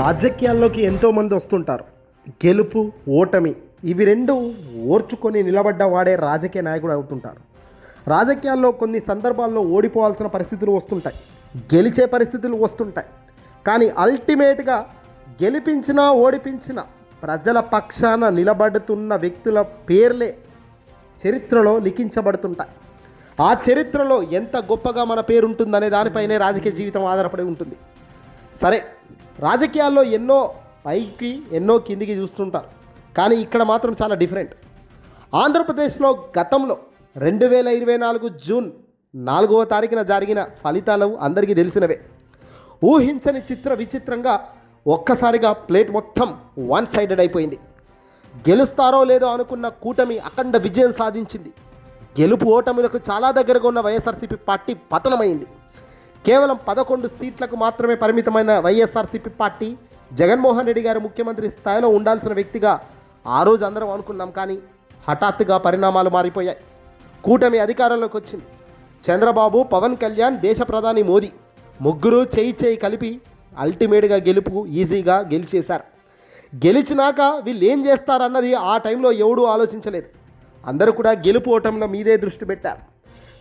రాజకీయాల్లోకి ఎంతోమంది వస్తుంటారు. గెలుపు ఓటమి ఇవి రెండు ఓర్చుకొని నిలబడ్డ వాడే రాజకీయ నాయకుడు అవుతుంటారు రాజకీయాల్లో కొన్ని సందర్భాల్లో ఓడిపోవాల్సిన పరిస్థితులు వస్తుంటాయి. గెలిచే పరిస్థితులు వస్తుంటాయి. కానీ అల్టిమేట్గా గెలిపించినా ఓడిపించిన ప్రజల పక్షాన నిలబడుతున్న వ్యక్తుల పేర్లే చరిత్రలో లిఖించబడుతుంటాయి. ఆ చరిత్రలో ఎంత గొప్పగా మన పేరు ఉంటుందనే దానిపైనే రాజకీయ జీవితం ఆధారపడి ఉంటుంది. సరే రాజకీయాల్లో ఎన్నో పైకి ఎన్నో కిందికి చూస్తుంటారు. కానీ ఇక్కడ మాత్రం చాలా డిఫరెంట్. ఆంధ్రప్రదేశ్లో గతంలో రెండు వేల ఇరవై నాలుగు జూన్ నాలుగవ తారీఖున జరిగిన ఫలితాలు అందరికీ తెలిసినవే. ఊహించని చిత్ర విచిత్రంగా ఒక్కసారిగా ప్లేట్ మొత్తం వన్ సైడెడ్ అయిపోయింది. గెలుస్తారో లేదో అనుకున్న కూటమి అఖండ విజయం సాధించింది. గెలుపు ఓటములకు చాలా దగ్గరగా ఉన్న వైఎస్ఆర్సీపీ పార్టీ పతనమైంది. కేవలం పదకొండు సీట్లకు మాత్రమే పరిమితమైన వైఎస్ఆర్సీపీ పార్టీ జగన్మోహన్ రెడ్డి గారు ముఖ్యమంత్రి స్థాయిలో ఉండాల్సిన వ్యక్తిగా ఆ రోజు అందరం అనుకున్నాం కానీ హఠాత్తుగా పరిణామాలు మారిపోయాయి. కూటమి అధికారంలోకి వచ్చింది. చంద్రబాబు పవన్ కళ్యాణ్ దేశ ప్రధాని మోదీ ముగ్గురు చేయి చేయి కలిపి అల్టిమేట్గా గెలుపు ఈజీగా గెలిచేశారు. గెలిచినాక వీళ్ళు ఏం చేస్తారన్నది ఆ టైంలో ఎవడూ ఆలోచించలేదు. అందరూ కూడా గెలుపు ఓటంలో మీదే దృష్టి పెట్టారు.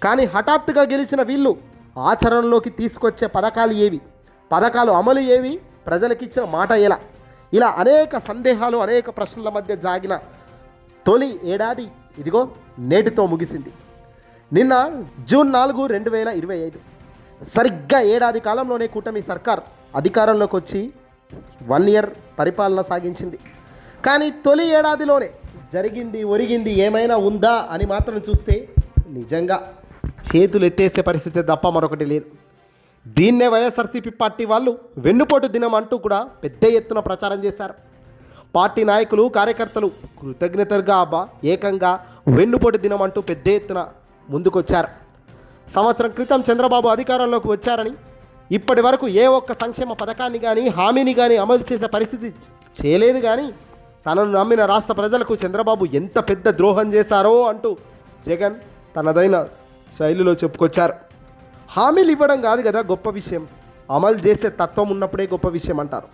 కానీ హఠాత్తుగా గెలిచిన వీళ్ళు ఆచరణలోకి తీసుకొచ్చే పథకాలు ఏవి? పథకాలు అమలు ఏవి? ప్రజలకిచ్చిన మాట ఎలా? ఇలా అనేక సందేహాలు అనేక ప్రశ్నల మధ్య జాగిన తొలి ఏడాది ఇదిగో నేటితో ముగిసింది. నిన్న జూన్ నాలుగు రెండు వేల ఇరవై ఐదు. సరిగ్గా ఏడాది కాలంలోనే కూటమి సర్కార్ అధికారంలోకి వచ్చి వన్ ఇయర్ పరిపాలన సాగించింది. కానీ తొలి ఏడాదిలోనే జరిగింది ఒరిగింది ఏమైనా ఉందా అని మాత్రం చూస్తే నిజంగా చేతులు ఎత్తేసే పరిస్థితి తప్ప మరొకటి లేదు. దీన్నే వైఎస్ఆర్సీపీ పార్టీ వాళ్ళు వెన్నుపోటు దినం అంటూ కూడా పెద్ద ఎత్తున ప్రచారం చేశారు. పార్టీ నాయకులు కార్యకర్తలు కృతజ్ఞతగా అబ్బా ఏకంగా వెన్నుపోటు దినం అంటూ పెద్ద ఎత్తున ముందుకొచ్చారు. సంవత్సరం క్రితం చంద్రబాబు అధికారంలోకి వచ్చారని ఇప్పటి వరకు ఏ ఒక్క సంక్షేమ పథకాన్ని కానీ హామీని కానీ అమలు చేసే పరిస్థితి చేయలేదు కానీ తనను నమ్మిన రాష్ట్ర ప్రజలకు చంద్రబాబు ఎంత పెద్ద ద్రోహం చేశారో అంటూ జగన్ తనదైన శైలిలో చెప్పుకొచ్చారు. హామీలు ఇవ్వడం కాదు కదా గొప్ప విషయం. అమలు చేసే తత్వం ఉన్నప్పుడే గొప్ప విషయం అంటారు.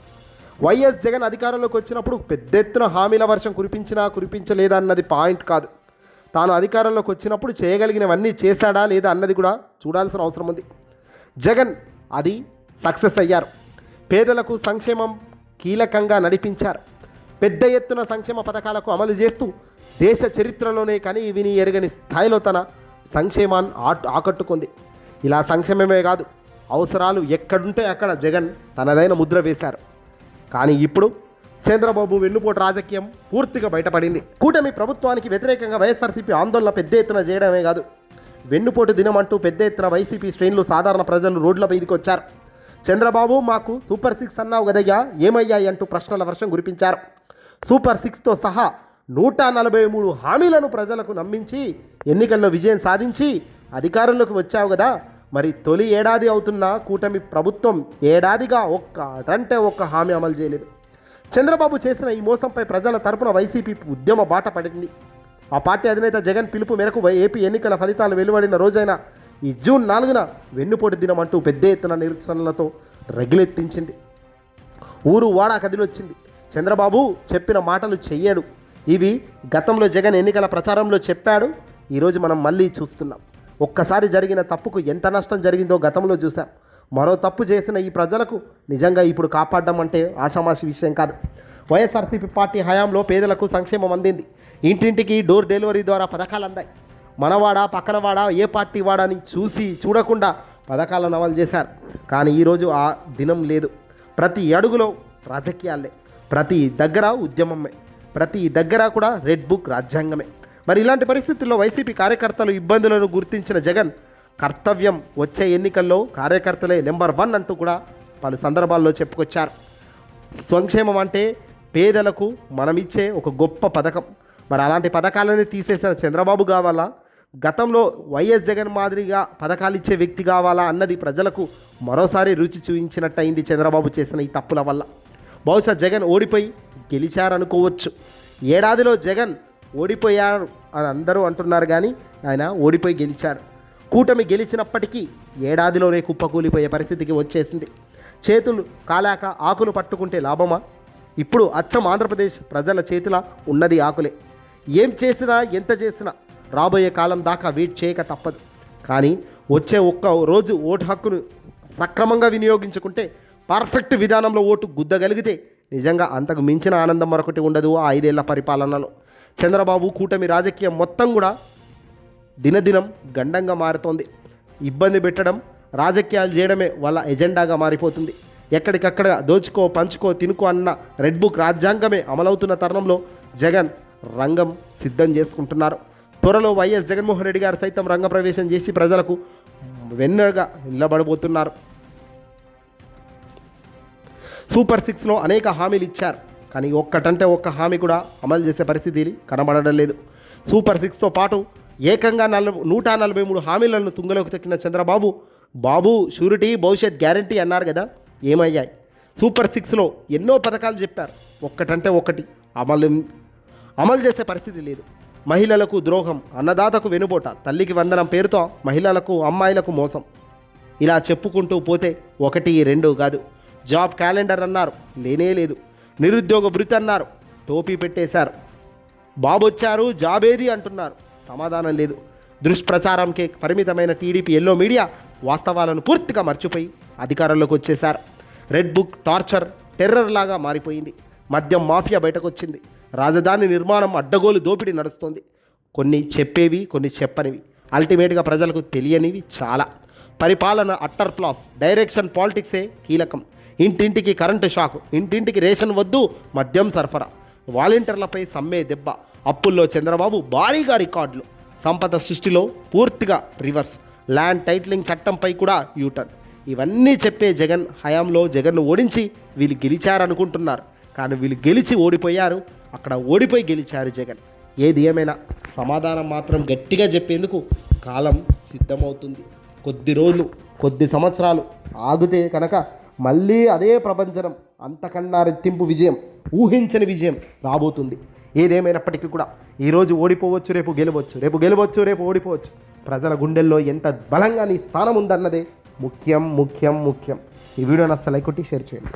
వైఎస్ జగన్ అధికారంలోకి వచ్చినప్పుడు పెద్ద ఎత్తున హామీల వర్షం కురిపించినా కురిపించలేదా అన్నది పాయింట్ కాదు. తాను అధికారంలోకి వచ్చినప్పుడు చేయగలిగినవన్నీ చేశాడా లేదా అన్నది కూడా చూడాల్సిన అవసరం ఉంది. జగన్ అది సక్సెస్ అయ్యారు. పేదలకు సంక్షేమం కీలకంగా నడిపించారు. పెద్ద ఎత్తున సంక్షేమ పథకాలకు అమలు చేస్తూ దేశ చరిత్రలోనే కని విని ఎరగని స్థాయిలో తన సంక్షేమాన్ని ఆకట్టుకుంది. ఇలా సంక్షేమమే కాదు అవసరాలు ఎక్కడుంటే అక్కడ జగన్ తనదైన ముద్ర వేశారు. కానీ ఇప్పుడు చంద్రబాబు వెన్నుపోటు రాజకీయం పూర్తిగా బయటపడింది. కూటమి ప్రభుత్వానికి వ్యతిరేకంగా వైఎస్ఆర్సీపీ ఆందోళన పెద్ద ఎత్తున చేయడమే కాదు వెన్నుపోటు దినం అంటూ పెద్ద ఎత్తున వైసీపీ శ్రేణులు సాధారణ ప్రజలు రోడ్ల మీదకి వచ్చారు. చంద్రబాబు మాకు సూపర్ సిక్స్ అన్నావు కదయ్యా ఏమయ్యాయి అంటూ ప్రశ్నల వర్షం కురిపించారు. సూపర్ సిక్స్తో సహా నూట నలభై మూడు హామీలను ప్రజలకు నమ్మించి ఎన్నికల్లో విజయం సాధించి అధికారంలోకి వచ్చావు కదా. మరి తొలి ఏడాది అవుతున్న కూటమి ప్రభుత్వం ఏడాదిగా ఒక్క అంటే ఒక్క హామీ అమలు చేయలేదు. చంద్రబాబు చేసిన ఈ మోసంపై ప్రజల తరపున వైసీపీ ఉద్యమ బాట పడింది. ఆ పార్టీ అధినేత జగన్ పిలుపు మేరకు ఏపీ ఎన్నికల ఫలితాలు వెలువడిన రోజైన ఈ జూన్ నాలుగున వెన్నుపోటు దినం అంటూ పెద్ద ఎత్తున నిరసనలతో రగిలెత్తించింది. ఊరు వాడా కదిలొచ్చింది. చంద్రబాబు చెప్పిన మాటలు చెయ్యడు. ఇవి గతంలో జగన్ ఎన్నికల ప్రచారంలో చెప్పాడు. ఈరోజు మనం మళ్ళీ చూస్తున్నాం. ఒక్కసారి జరిగిన తప్పుకు ఎంత నష్టం జరిగిందో గతంలో చూసాం మరో తప్పు చేసిన ఈ ప్రజలకు నిజంగా ఇప్పుడు కాపాడడం అంటే ఆషామాషి విషయం కాదు. వైఎస్ఆర్సీపీ పార్టీ హయాంలో పేదలకు సంక్షేమం అందింది. ఇంటింటికి డోర్ డెలివరీ ద్వారా పథకాలు అందాయి. మనవాడ పక్కనవాడ ఏ పార్టీ వాడని చూసి చూడకుండా పథకాలను అమలు చేశారు. కానీ ఈరోజు ఆ దినం లేదు. ప్రతి అడుగులో రాజకీయాలే. ప్రతి దగ్గర ఉద్యమమే. ప్రతి దగ్గర కూడా రెడ్ బుక్ రాజ్యాంగమే. మరి ఇలాంటి పరిస్థితుల్లో వైసీపీ కార్యకర్తలు ఇబ్బందులను గుర్తించిన జగన్ కర్తవ్యం వచ్చే ఎన్నికల్లో కార్యకర్తలే నెంబర్ వన్ అంటూ కూడా పలు సందర్భాల్లో చెప్పుకొచ్చారు. సంక్షేమం అంటే పేదలకు మనమిచ్చే ఒక గొప్ప పథకం. మరి అలాంటి పథకాలని తీసేసిన చంద్రబాబు కావాలా? గతంలో వైఎస్ జగన్ మాదిరిగా పథకాలు ఇచ్చే వ్యక్తి కావాలా అన్నది ప్రజలకు మరోసారి రుచి చూపించినట్టయింది చంద్రబాబు చేసిన ఈ తప్పుల వల్ల. బహుశా జగన్ ఓడిపోయి గెలిచారనుకోవచ్చు. ఏడాదిలో జగన్ ఓడిపోయారు అని అందరూ అంటున్నారు కానీ ఆయన ఓడిపోయి గెలిచాడు కూటమి గెలిచినప్పటికీ ఏడాదిలోనే కుప్పకూలిపోయే పరిస్థితికి వచ్చేసింది. చేతులు కాలాక ఆకులు పట్టుకుంటే లాభమా? ఇప్పుడు అచ్చం ఆంధ్రప్రదేశ్ ప్రజల చేతిలో ఉన్నది ఆకులే. ఏం చేసినా ఎంత చేసినా రాబోయే కాలం దాకా వెయిట్ చేయక తప్పదు. కానీ వచ్చే ఒక్క రోజు ఓటు హక్కును సక్రమంగా వినియోగించుకుంటే పర్ఫెక్ట్ విధానంలో ఓటు గుద్దగలిగితే నిజంగా అంతకు మించిన ఆనందం మరొకటి ఉండదు ఆ ఐదేళ్ళ పరిపాలనలో. చంద్రబాబు కూటమి రాజకీయం మొత్తం కూడా దినదినం గండంగా మారుతోంది. ఇబ్బంది పెట్టడం రాజకీయాలు చేయడమే వాళ్ళ ఎజెండాగా మారిపోతుంది. ఎక్కడికక్కడ దోచుకో పంచుకో తినుకో అన్న రెడ్ బుక్ రాజ్యాంగమే అమలవుతున్న తరుణంలో జగన్ రంగం సిద్ధం చేసుకుంటున్నారు. త్వరలో వైఎస్ జగన్మోహన్ రెడ్డి గారు సైతం రంగప్రవేశం చేసి ప్రజలకు వెన్నగా నిలబడబోతున్నారు. సూపర్ సిక్స్లో అనేక హామీలు ఇచ్చారు. కానీ ఒక్కటంటే ఒక్క హామీ కూడా అమలు చేసే పరిస్థితి కనబడడం లేదు. సూపర్ సిక్స్తో పాటు ఏకంగా నలభై నూట నలభై మూడు హామీలను తుంగలోకి తక్కిన చంద్రబాబు బాబు షూరిటీ భవిష్యత్ గ్యారంటీ అన్నారు కదా ఏమయ్యాయి? సూపర్ సిక్స్లో ఎన్నో పథకాలు చెప్పారు. ఒక్కటంటే ఒకటి అమలు అమలు చేసే పరిస్థితి లేదు. మహిళలకు ద్రోహం అన్నదాతకు వెనుబోట తల్లికి వందనం పేరుతో మహిళలకు అమ్మాయిలకు మోసం. ఇలా చెప్పుకుంటూ పోతే ఒకటి రెండు కాదు. జాబ్ క్యాలెండర్ అన్నారు. లేనే లేదు. నిరుద్యోగ భృతి అన్నారు. టోపీ పెట్టేశారు. బాబు వచ్చారు జాబ్ ఏది అంటున్నారు. సమాధానం లేదు. దుష్ప్రచారంకే పరిమితమైన టీడీపీ ఎల్లో మీడియా వాస్తవాలను పూర్తిగా మర్చిపోయి అధికారంలోకి వచ్చేశారు. రెడ్ బుక్ టార్చర్ టెర్రర్ లాగా మారిపోయింది. మద్యం మాఫియా బయటకొచ్చింది. రాజధాని నిర్మాణం అడ్డగోలు దోపిడీ నడుస్తుంది. కొన్ని చెప్పేవి కొన్ని చెప్పనివి. అల్టిమేట్గా ప్రజలకు తెలియనివి చాలా. పరిపాలన అట్టర్ ఫ్లాప్ డైరెక్షన్ పాలిటిక్సే కీలకం. ఇంటింటికి కరెంటు షాక్ ఇంటింటికి రేషన్ వద్దు మద్యం సరఫరా. వాలంటీర్లపై సమ్మే దెబ్బ. అప్పుల్లో చంద్రబాబు భారీగా రికార్డులు. సంపద సృష్టిలో పూర్తిగా రివర్స్. ల్యాండ్ టైటిలింగ్ చట్టంపై కూడా యూటర్న్. ఇవన్నీ చెప్పే జగన్ హయాంలో జగన్ను ఓడించి వీళ్ళు గెలిచారనుకుంటున్నారు. కానీ వీళ్ళు గెలిచి ఓడిపోయారు. అక్కడ ఓడిపోయి గెలిచారు జగన్. ఏది ఏమైనా సమాధానం మాత్రం గట్టిగా చెప్పేందుకు కాలం సిద్ధమవుతుంది. కొద్ది రోజులు కొద్ది సంవత్సరాలు ఆగితే కనుక మళ్ళీ అదే ప్రపంచం అంతకన్నా రెట్టింపు విజయం ఊహించని విజయం రాబోతుంది. ఏదేమైనప్పటికీ కూడా ఈరోజు ఓడిపోవచ్చు రేపు గెలవచ్చు రేపు గెలవచ్చు రేపు ఓడిపోవచ్చు. ప్రజల గుండెల్లో ఎంత బలంగా నీ స్థానం ఉందన్నదే ముఖ్యం ముఖ్యం ముఖ్యం. ఈ వీడియో నచ్చ లైక్ కొట్టి షేర్ చేయండి.